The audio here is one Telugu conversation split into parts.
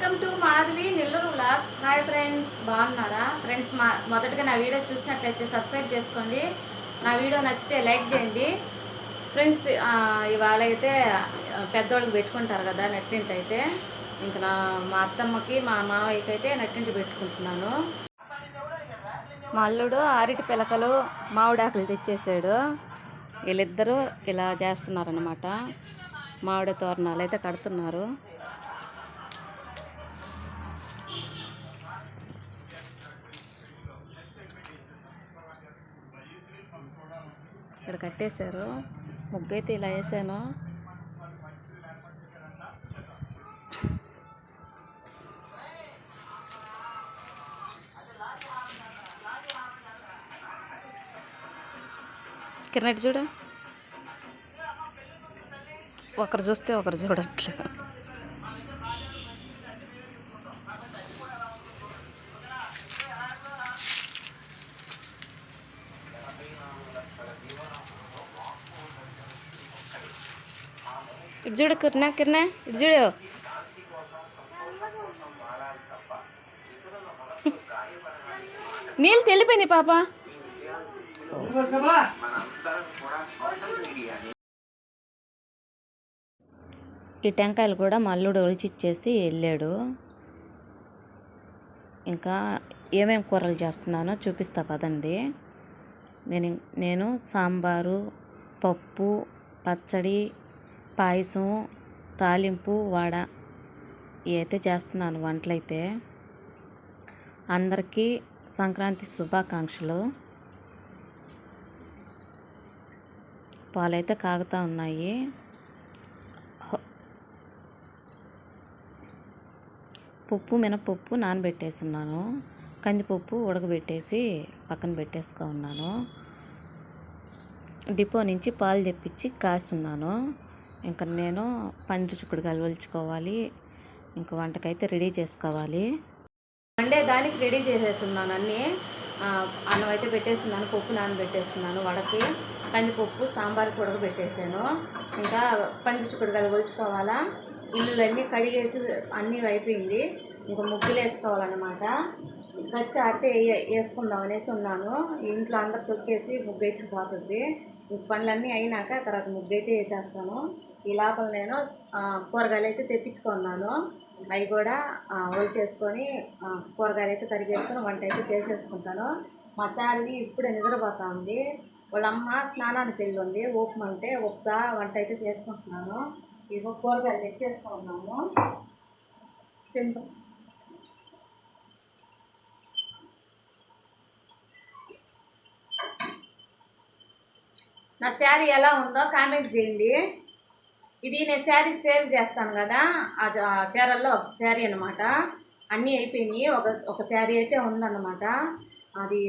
Welcome to Madhavi Nellore vlogs. Hi friends బాగున్నారా? ఫ్రెండ్స్ మా మొదటగా నా వీడియో చూసినట్లయితే సబ్స్క్రైబ్ చేసుకోండి. నా వీడియో నచ్చితే లైక్ చేయండి. ఫ్రెండ్స్ ఇవాళ అయితే పెద్దోళ్ళకి పెట్టుకుంటారు కదా నెట్టింటి అయితే. ఇంకా నా మా అత్తమ్మకి మా మావయ్యకి అయితే నెట్టింటి పెట్టుకుంటున్నాను. మా అల్లుడు అరటి పిలకలు మామిడాకులు తెచ్చేసాడు. వీళ్ళిద్దరూ ఇలా చేస్తున్నారనమాట మామిడి తోరణాలు అయితే కడుతున్నారు. ఇక్కడ కట్టేశారు. ముగ్గు అయితే ఇలా వేసాను. కిరణట్ చూడు? ఒకరు చూస్తే ఒకరు చూడట్లేదు. ఇటు చూడు కిరణ కిరణ్ ఇటు చూడు నీళ్ళు తెలిపోయినాయి పాప. ఈ టెంకాయలు కూడా మల్లుడు ఒలిచిచ్చేసి వెళ్ళాడు. ఇంకా ఏమేం కూరలు చేస్తున్నానో చూపిస్తా పదండి. నేను నేను సాంబారు పప్పు పచ్చడి పాయసం తాలింపు వడ అయితే చేస్తున్నాను వంటలైతే. అందరికీ సంక్రాంతి శుభాకాంక్షలు. పాలైతే కాగుతూ ఉన్నాయి. పప్పు మినపప్పు నానబెట్టేసున్నాను కందిపప్పు ఉడకబెట్టేసి పక్కన పెట్టేసుకో ఉన్నాను. డిపో నుంచి పాలు తెప్పించి కాసి ఉన్నాను ఇంకా నేను పంది చిక్కుడుకాయలు ఒలుచుకోవాలి ఇంకా వంటకైతే రెడీ చేసుకోవాలి. వండే దానికి రెడీ చేసేస్తున్నాను అన్నీ. అన్నం అయితే పెట్టేస్తున్నాను పప్పు నానబెట్టేస్తున్నాను వడకి. కందిపప్పు సాంబార్ కూడా పెట్టేసాను ఇంకా పంది చిక్కుడుకాయలు ఒలుచుకోవాలా ఇల్లులన్నీ కడిగేసి అన్నీ అయిపోయింది. ఇంకా ముగ్గులు వేసుకోవాలన్నమాట. గచ్చి ఆడితే వేసుకుందాం అనేసి ఉన్నాను. ఇంట్లో అందరు తొక్కేసి ముగ్గు అయితే పోతుంది పనులన్నీ అయినాక తర్వాత ముగ్గు అయితే వేసేస్తాను. ఈ లోపల నేను కూరగాయలు అయితే తెప్పించుకున్నాను. అవి కూడా ఆ, ఒలిచేసుకొని కూరగాయలు అయితే తరిగేసుకొని వంట అయితే చేసేసుకుంటాను. మా చారిని ఇప్పుడే నిద్రపోతా ఉంది. వాళ్ళమ్మ స్నానానికి వెళ్ళి ఉంది ఊపమంటే ఉప్తా వంట అయితే చేసుకుంటున్నాను. ఇదిగో కూరగాయలు తెచ్చేసుకున్నాము సింపుల్. నా శారీ ఎలా ఉందో కామెంట్ చేయండి. ఇది నేను శారీ సేల్ చేస్తాను కదా ఆ ఆ చీరల్లో ఒక శారీ అనమాట అన్నీ అయిపోయినాయి. ఒక ఒక శారీ అయితే ఉందన్నమాట. అది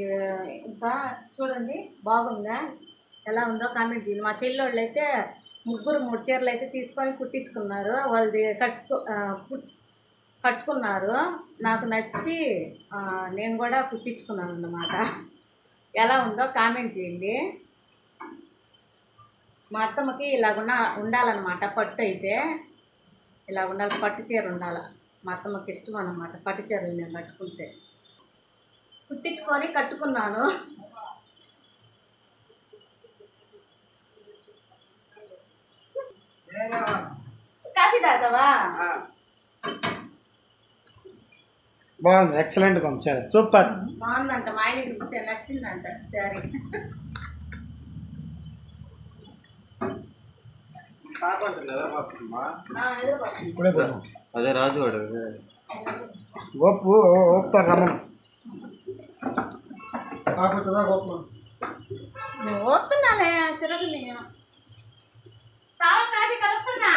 ఇంకా చూడండి బాగుందా? ఎలా ఉందో కామెంట్ చేయండి. మా చెల్లెళ్ళు అయితే ముగ్గురు మూడు చీరలు అయితే తీసుకొని కుట్టించుకున్నారు. వాళ్ళది కట్టుకు కట్టుకున్నారు. నాకు నచ్చి నేను కూడా కుట్టించుకున్నాను అన్నమాట ఎలా ఉందో కామెంట్ చేయండి. మా అత్తమ్మకి ఇలాగున్న ఉండాలన్నమాట పట్టు అయితే. ఇలా ఉండాలి పట్టు చీర ఉండాలి. మా అత్తమ్మకి ఇష్టం అన్నమాట పట్టు చీరలు నేను కట్టుకుంటే. కుట్టించుకొని కట్టుకున్నాను. కాఫీ తాగుతావా? బాగుంది ఎక్సలెంట్గా ఉంది సరే సూపర్. బాగుందంట మా ఆయనకి నచ్చ- నచ్చిందంట సరే. ఇప్పుడే పోదాం అదే రాజువాడు ఓపు ఓపుతాడు రమ్మను కాకపోతుందా ఓపు నువ్వు ఓపుతున్నాలే తిరగలే కావాలి కాఫీ కలుపుతున్నా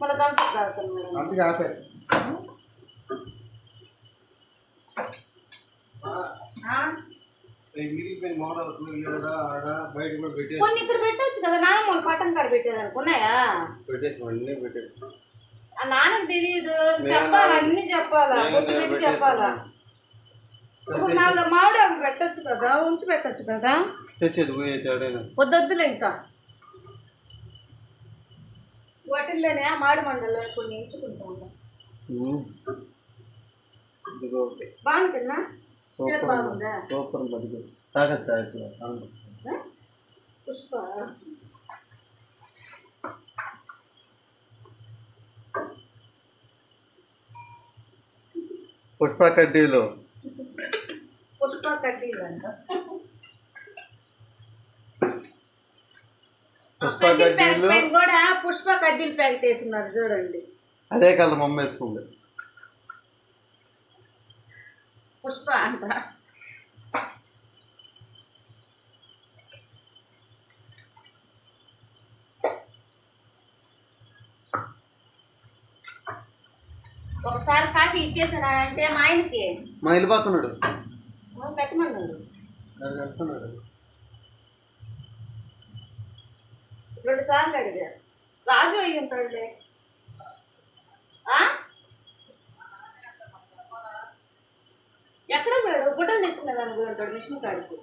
మళ్ళీ థమ్స్అప్ తాగుతున్నా అందుకే ఆపేసి ఆ? కొన్ని ఇక్కడ పెట్టొచ్చు కదా నాన్న పట్టం కాడ పెట్టేది అనుకున్నాయా పెట్టేసి అన్నీ పెట్టేసి ఆ నాన్నకు తెలియదు చెప్పాలా? అన్ని చెప్పాలా? చెప్పాలా? ఇప్పుడు నాలుగు మామిడి ఆకు పెట్టొచ్చు కదా ఉంచి పెట్టొచ్చు కదా? వద్దొద్దులే ఇంకా. వాటిల్లోనే మాడి మండల్లో కొన్ని ఎంచుకుంటా ఉంటాం. ఇదిగో కదా సూపర్ బతికి ఇట్లా? పుష్ప. పుష్ప కడ్డీలు. పుష్ప కడ్డీలు అంట పుష్ప కడ్డీల కూడా పుష్ప కడ్డీల ప్యాకెట్ వేస్తున్నారు చూడండి. అదే కలర్ మమ్మీ వేసుకుంది పుష్ప అంట ఒకసారి కాఫీ ఇచ్చేసానా అంటే మా ఆయనకి? మా వెళ్ళిపోతున్నాడు పెట్టమన్నాడు. వెళ్తున్నాడు రెండు సార్లు అడిగా. రాజు అయ్యి ఉంటాడులే ఆ? ఎక్కడ పోయాడు గుడ్డలు తెచ్చుకునేదాన్ని పోయి ఉంటాడు మిషన్ కాడికి.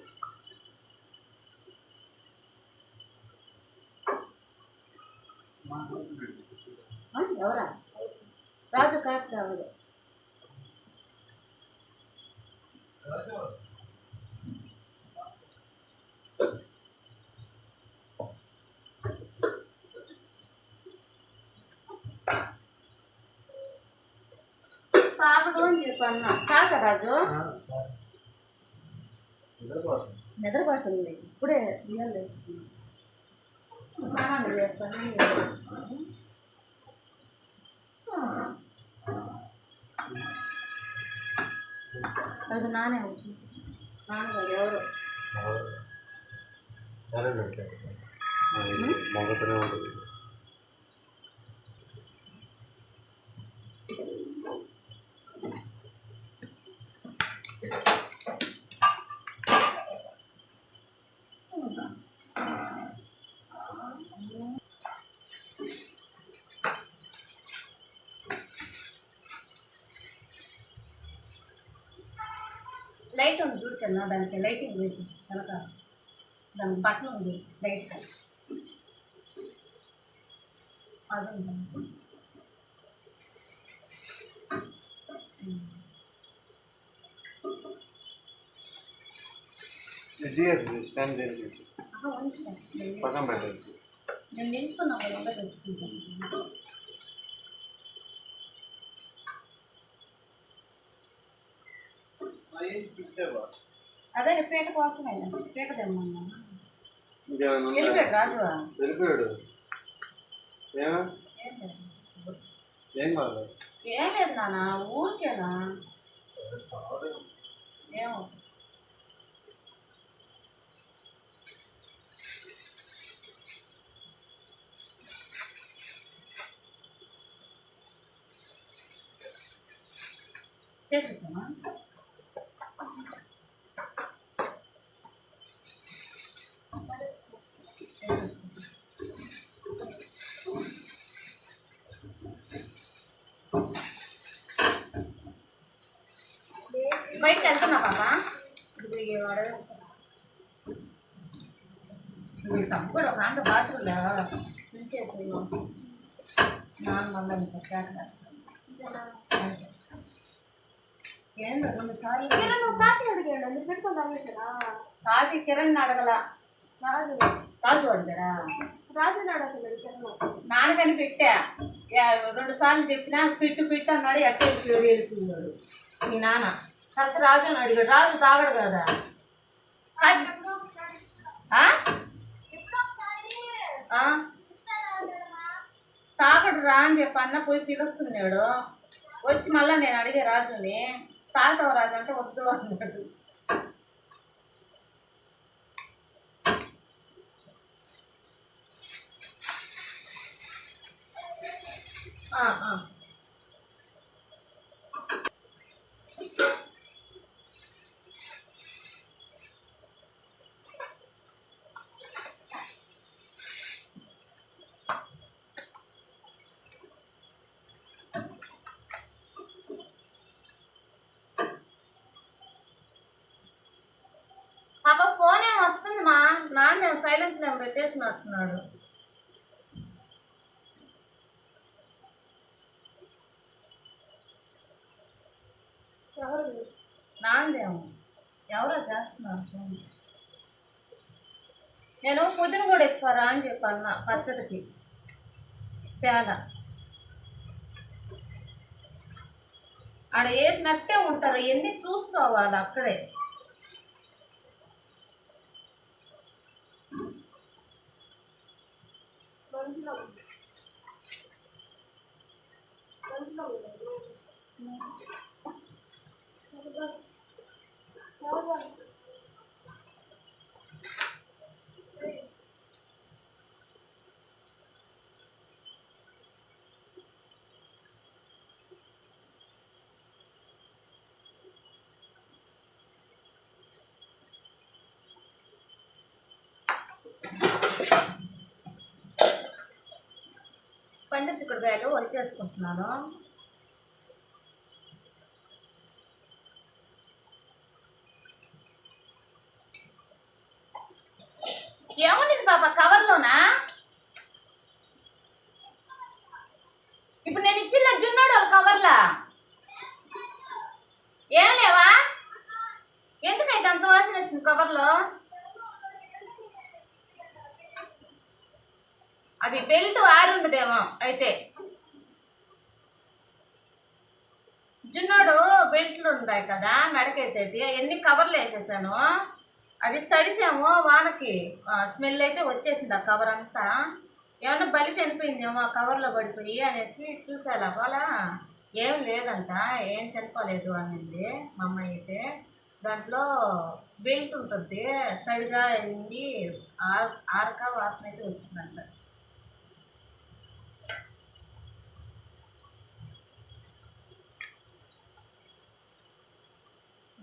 ఎవరా? రాజు కాదు కావాలి చెప్పి అన్న తాగ రాజు? నిద్రపోతుంది. ఇప్పుడే బియ్యం వేస్తుంది స్నానాలు చేస్తాను. అది నానే వచ్చు. నాన్నగారు ఎవరు? మగతనే ఉంటుంది లైట్ ఉంది చూడుకెళ్ళా దానికి లైటింగ్ వేసి కనుక దానికి బట్టలు ఉంది లైట్ అది ఉంది. స్టాండ్ చేసి ఆహా, ఉంచుతా. నేను- పక్కన పెట్టేసి నేను నించుకున్నా ఉండదు అదే పీట కోసమే. పీట తెమ్మన్నా? వెళ్ళిపోయాడు రాజువా? వెళ్ళిపోయాడు. ఏమో? ఏం లేదు. ఏం కాదు ఏం లేదు నాన్న ఊరికేనా? ఏమో. చేసేసామా బయటకు వెళ్తున్నా పాప ఇదిగో ఈ వడ వేసుకో ఇవి సబ్బుడు ఒక ఆంట బాత్రూంలో ఉంచేసి నాన్న మళ్ళీ ఇంకా ప్యాక్ వేస్తాను ఏందో రెండు సార్లు నువ్వు కాఫీ అడిగాడు మీరు పెట్టుకొని తాగేసారా కాఫీ కిరణ్ అడగల రాజు రాజు అడిగాడా రాజు అడగలేదు కిరణ్ నాన్నకని పెట్టా యా- రెండు సార్లు చెప్పినా పిట్టు పిట్టు అన్నాడు ఎట్ట వెళ్ళిపోయాడు వెళ్ళిపోయాడు మీ నాన్న తర్వాత రాజు అని అడిగాడు. రాజు తాగడు కదా? తాగడు రా అని చెప్పి అన్న పోయి పిలుస్తున్నాడు. వచ్చి మళ్ళీ నేను అడిగే రాజుని తాగుతావు రాజు? అంటే వద్దు అన్నాడు. సైలెన్స్ నెంబర్ పెట్టేసినట్టున్నాడు ఎవరు ఎవరా చేస్తున్నారు నేను పుదీన కూడా ఎక్కువరా అని చెప్పి అన్న పచ్చడికి. తేల. ఆడ వేసినట్టే ఉంటారు. ఎన్ని చూసుకోవాలి అక్కడే. మంచిగా ఉంది పండు చిక్కుడుకాయలు వచ్చేసుకుంటున్నాను చేసుకుంటున్నాను పాప కవర్లోనా ఇప్పుడు నేను ఇచ్చిన జున్నాడు వాళ్ళ కవర్లా ఏం లేవా ఎందుకైతే అంత వాసన వచ్చింది కవర్లో అది బెల్ట్ ఆరుండదేమో అయితే జున్నోడు బెల్ట్లు ఉంటాయి కదా మెడకేసేటి అవన్నీ కవర్లు వేసేసాను? అది తడిసాము వానకి. స్మెల్ అయితే వచ్చేసింది ఆ కవర్ అంతా. ఏమన్నా బలి చనిపోయిందేమో ఆ కవర్లో పడిపోయి అనేసి చూసాను వాళ్ళ ఏం లేదంట ఏం చనిపోలేదు అనింది మా అమ్మాయి అయితే. దాంట్లో బెల్ట్ ఉంటుంది తడిగా అయింది ఆరక వాసన అయితే వచ్చిందంట.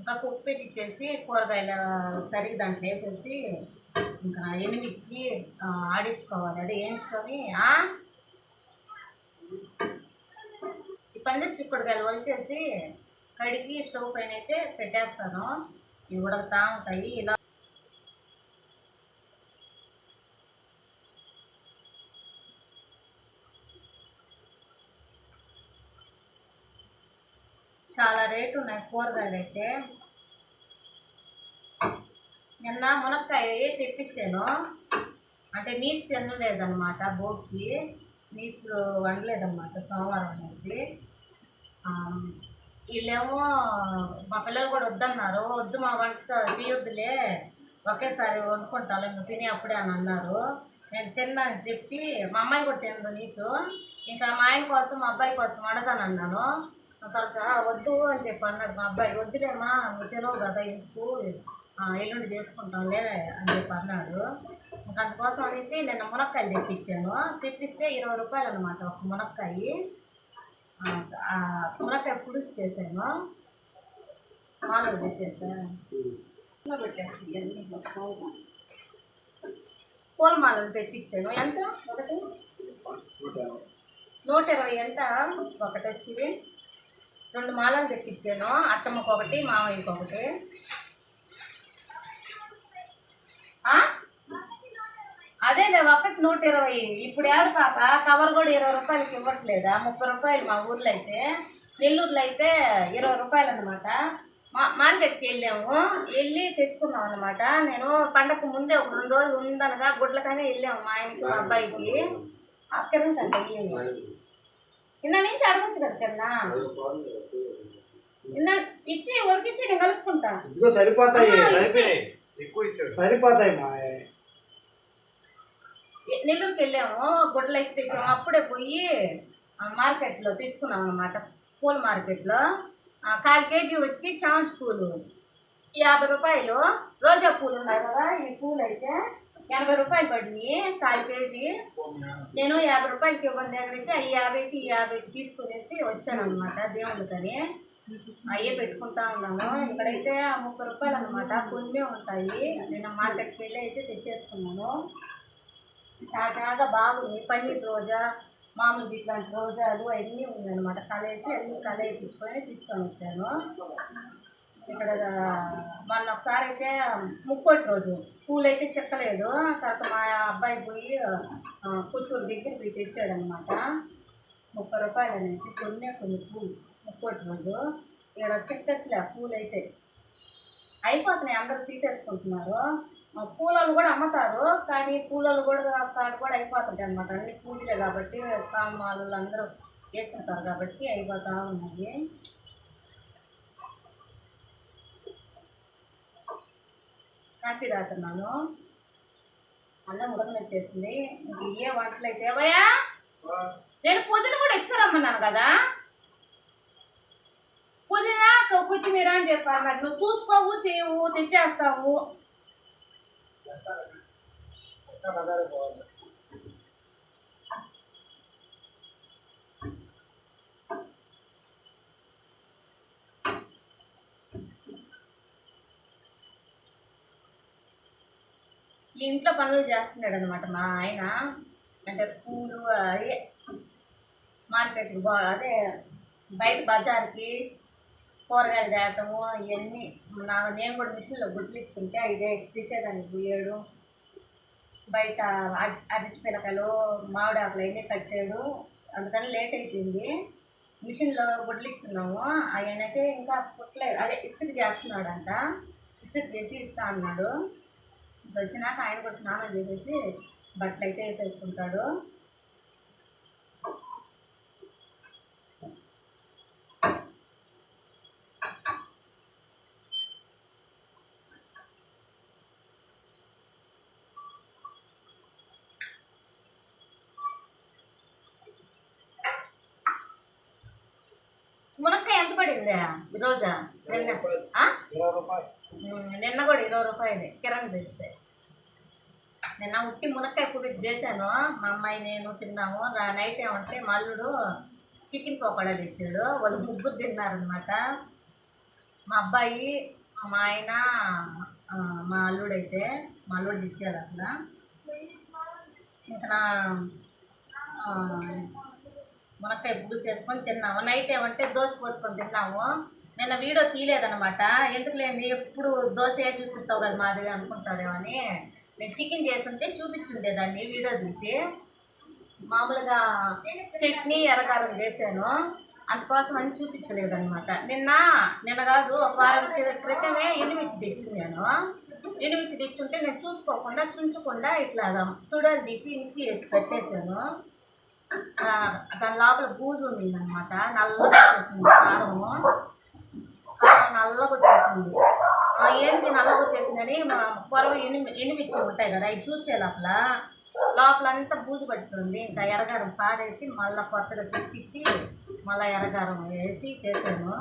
ఇంకా ఉప్పు పెట్టించేసి కూరగాయలు తరిగి దాంట్లో వేసేసి ఇంకా ఎనిమిచ్చి ఆడించుకోవాలి. అది వేయించుకొని ఈ పందిరి చిక్కుడుకాయలు వచ్చేసి కడిగి స్టవ్ పైన అయితే పెట్టేస్తాను. ఇవి ఉడకతా ఉంటాయి. ఇలా చాలా రేటు ఉన్నాయి కూరగాయలు అయితే. నిన్న మునక్కాయ తెప్పించాను అంటే నీచు తినలేదన్నమాట బోక్కి నీసు వండలేదన్నమాట సోమవారం అనేసి. వీళ్ళేమో మా పిల్లలు కూడా వద్దన్నారు వద్దు మా వంట చేయొద్దులే ఒకేసారి వండుకుంటాను నువ్వు తిని అప్పుడే అని అన్నారు. నేను తిన్నాను చెప్పి మా అమ్మాయి కూడా తినదు నీసు. ఇంకా మా ఆయన కోసం మా అబ్బాయి కోసం వండతాను అన్నాను. తర్వాత వద్దు అని చెప్పి అన్నాడు మా అబ్బాయి. వద్దులేమా నువ్వు తినవు కదా ఎందుకు? ఎల్లుండి చేసుకుంటాంలే అని చెప్పి అన్నాడు. అందుకోసం అనేసి నేను మునక్కాయలు తెప్పించాను. తెప్పిస్తే ఇరవై రూపాయలు అనమాట ఒక మునక్కాయ. మునక్కాయ పులుసు చేశాను. మాలకు తెచ్చేసాను పెట్టేసి ఇవన్నీ ఒకసారి పూల మాలలు తెప్పించాను. ఎంత? ఒకటి? నూట ఇరవై ఎంత? ఒకటి వచ్చి రెండు మాలలు తెప్పించాను. అత్తమ్మకు ఒకటి మామయ్యకి ఒకటి అదేలే ఒకటి నూట ఇరవై ఇప్పుడు ఏడు పాప? కవర్ కూడా ఇరవై రూపాయలకి ఇవ్వట్లేదా? ముప్పై రూపాయలు మా ఊర్లో అయితే నెల్లూరులో అయితే ఇరవై రూపాయలు అనమాట మా మార్కెట్కి వెళ్ళాము. వెళ్ళి తెచ్చుకున్నాం అనమాట నేను పండగకు ముందే ఒక రెండు రోజులు ఉందనగా గుడ్లకనే వెళ్ళాము మా ఆయనకి మా అబ్బాయికి. అక్కడ అంటే ఇందా నుంచి అడగచ్చు కదా కన్నా ఇందా ఇచ్చి ఉడికిచ్చి నేను కలుపుకుంటా. ఇదిగో సరిపోతాయి సరిపోతాయి మా నెల్లూరుకి వెళ్ళాము గుడ్డలు అయితే తెచ్చాము. అప్పుడే పోయి ఆ, మార్కెట్లో తెచ్చుకున్నాం అనమాట పూల మార్కెట్లో. ఆ, కాల్ కేజీ వచ్చి చామంతి పూలు యాభై రూపాయలు. రోజా పూలు ఉన్నాయి కదా ఈ పూలు అయితే ఎనభై రూపాయలు పడినాయి కాల్ కేజీ. నేను యాభై రూపాయలకి ఇవ్వండి అనేసి ఈ యాభైకి ఈ యాభైకి తీసుకునేసి వచ్చానమాట దేవుళ్ళకని అయ్యే పెట్టుకుంటా ఉన్నాను. ఇక్కడైతే ముప్పై రూపాయలు అనమాట కొన్ని ఉంటాయి. నేను మార్కెట్కి వెళ్ళి అయితే తెచ్చేసుకున్నాను. తాజాగా బాగుంది. పన్నీర్ రోజా మామూలు ఇట్లాంటి రోజాలు అవన్నీ ఉన్నాయి అనమాట కలేసి అన్నీ కలయిపించుకొని తీసుకొని వచ్చాను. ఇక్కడ మొన్న ఒకసారి అయితే ముక్కోటి రోజు పూలు అయితే చెక్కలేదు తర్వాత మా అబ్బాయి పోయి పుత్తూరు దగ్గర పోయి తెచ్చాడు ముప్పై రూపాయలు అనేసి కొన్ని కొన్ని పూలు ముక్కోటి రోజు. ఇక్కడ చెక్కట్లే పూలు అయితే అయిపోతున్నాయి అందరూ తీసేసుకుంటున్నారు. పూలలు కూడా అమ్ముతారు కానీ పూలలు కూడా కాడు కూడా అయిపోతుంటాయి అనమాట అన్ని పూజలే కాబట్టి సామాన్లు అందరూ వేస్తుంటారు కాబట్టి అయిపోతా ఉన్నాయి. కాఫీ తాగుతున్నాను. అన్నం ఉడకనొచ్చేసింది. ఇంక ఏ వంటలు అయితే ఏవయ్యా నేను పొద్దున కూడా ఎత్తుకురమ్మన్నాను కదా? పుదీనా కొ- కొత్తిమీర అని చెప్పాను నాకు నువ్వు చూసుకోవు చేయవు తెచ్చేస్తావు. ఇంట్లో పనులు చేస్తున్నాడు అనమాట మా ఆయన. అంటే పూలు అదే మార్కెట్కి పో అదే బయట బజార్కి కూరగాయలు తేటము ఇవన్నీ నా నేను కూడా మిషన్లో గుడ్లు ఇచ్చుంటే ఇదే తెచ్చేదానికి పోయాడు. బయట అరటి అరటి పిలకలు మామిడి అవన్నీ కట్టాడు. అందుకని లేట్ అయిపోయింది. మిషన్లో గుడ్లు ఇచ్చున్నాము. ఆయనైతే ఇంకా పుట్టలేదు అదే ఇస్త్రీ చేస్తున్నాడంట. ఇస్త్రీ చేసి ఇస్తా అన్నాడు. వచ్చినాక ఆయన కూడా స్నానం చేసేసి బట్టలు అయితే వేసేసుకుంటాడు. మునక్కాయ ఎంత పడింది ఈరోజా? నిన్న. నిన్న కూడా ఇరవై రూపాయలు. కిరణ్ తెస్తే. నిన్న ఉట్టి మునక్కాయ పులుసు చేశాను. మా అమ్మాయి నేను తిన్నాము. నైట్ ఏమంటే మా అల్లుడు చికెన్ పకోడా తెచ్చాడు. వాళ్ళు ముగ్గురు తిన్నారనమాట మా అబ్బాయి మా ఆయన మా అల్లుడు అయితే మా అల్లుడు తెచ్చాడు అట్లా ఇంకా నా మునక్కాయ పులుసు వేసుకొని తిన్నాము. నైట్ ఏమంటే దోశ పోసుకొని తిన్నాము. నిన్న వీడియో తీయలేదనమాట ఎందుకు లేని ఎప్పుడు దోశ చూపిస్తావు కదా మాదిరి అని. నేను చికెన్ చేస్తుంటే చూపించుండే దాన్ని వీడియో తీసి మామూలుగా చట్నీ ఎర్రగారం చేశాను. అందుకోసం అని చూపించలేదనమాట నిన్న నిన్న కాదు ఒక వారం క్రితమే ఎండుమిర్చి తెచ్చింది నేను ఎండుమిర్చి తెచ్చుంటే నేను చూసుకోకుండా చుంచకుండా ఇట్లా తుడలు తీసి మిక్సీ వేసి పెట్టేశాను. దాని లోపల బూజు ఉందన్నమాట నల్లగా వచ్చేసింది కారము. కారం నల్లగా వచ్చేసింది. ఏంటి నల్లగా వచ్చేసిందని మా పొరవ ఎనిమి ఎనిమిచ్చి ఉంటాయి కదా అవి చూసే లోపల లోపల అంతా బూజు పట్టుకుంది. ఇంకా ఎరగారం పారేసి మళ్ళీ కొత్తగా తిప్పించి మళ్ళీ ఎరగారం వేసి చేశాను.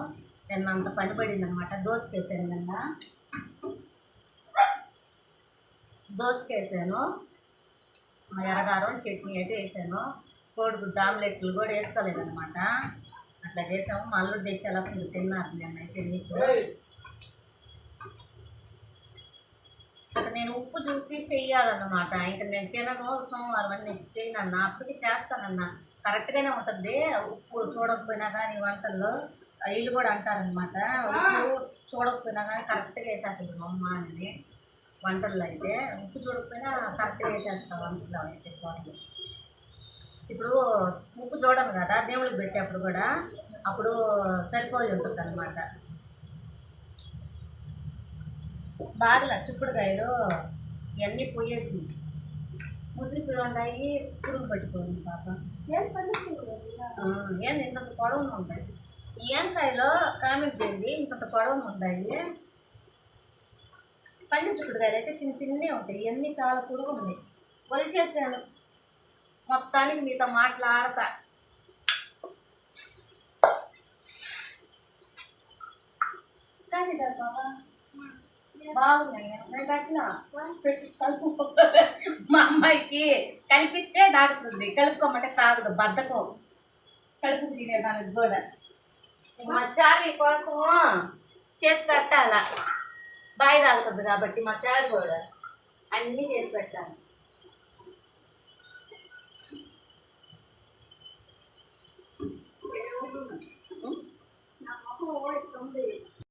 నిన్న అంత పని పడింది అనమాట దోసుకేసాను నిన్న. దోసుకేసాను. ఎరగారం చట్నీ అయితే వేసాను. కోడిగుడ్డు ఆమ్లెట్లు కూడా వేసుకోలేదు అనమాట అట్లా చేసాము. మళ్ళీ అల్లుడు తెచ్చేలా తిన్నారు నిన్నైతే తీసి ఇంకా నేను ఉప్పు చూసి చెయ్యాలన్నమాట ఇంకా నేను తినను సోమవారం అన్ని చేయనన్న. అప్పటికి చేస్తానన్న. కరెక్ట్గానే ఉంటుంది. ఉప్పు చూడకపోయినా కానీ వంటల్లో వీళ్ళు కూడా అంటారనమాట ఉప్పు చూడకపోయినా కానీ కరెక్ట్గా వేసేస్తుంది మా అమ్మ అని వంటల్లో అయితే. ఉప్పు చూడకపోయినా కరెక్ట్గా వేసేస్తాం వంటల్లో అయితే బాగుంది. ఇప్పుడు ఉప్పు చూడను కదా దేవుడికి పెట్టేప్పుడు కూడా అప్పుడు సరిపోయి ఉంటుంది అనమాట బాగా చుక్కుడుకాయలు ఇవన్నీ పోయేసింది ముద్రిపోయి ఉన్నాయి పురుగు పట్టిపోయింది పాప. ఏం ఇంత పొడవును ఉంటాయి ఈ ఏంకాయలో కామెంట్ చేయండి ఇంత పొడవును ఉంటాయి పంది చుక్కుడుకాయలు అయితే చిన్న చిన్నవి ఉంటాయి ఇవన్నీ చాలా పొడుగు ఉన్నాయి. వదిలేసాను మొత్తానికి మీతో మాట్లాడతా. కానీ బాబా బాగున్నాయి. అట్లా కలుపు. మా అమ్మాయికి కల్పిస్తే తాగుతుంది కలుపుకోమంటే తాగదు బద్దకం. కడుపు తినేదానికి కూడా మా చారి కోసం చేసి పెట్టాల? బాయి తాగుతుంది కాబట్టి మా చారు కూడా అన్నీ చేసి పెట్టాలి. నా మొహం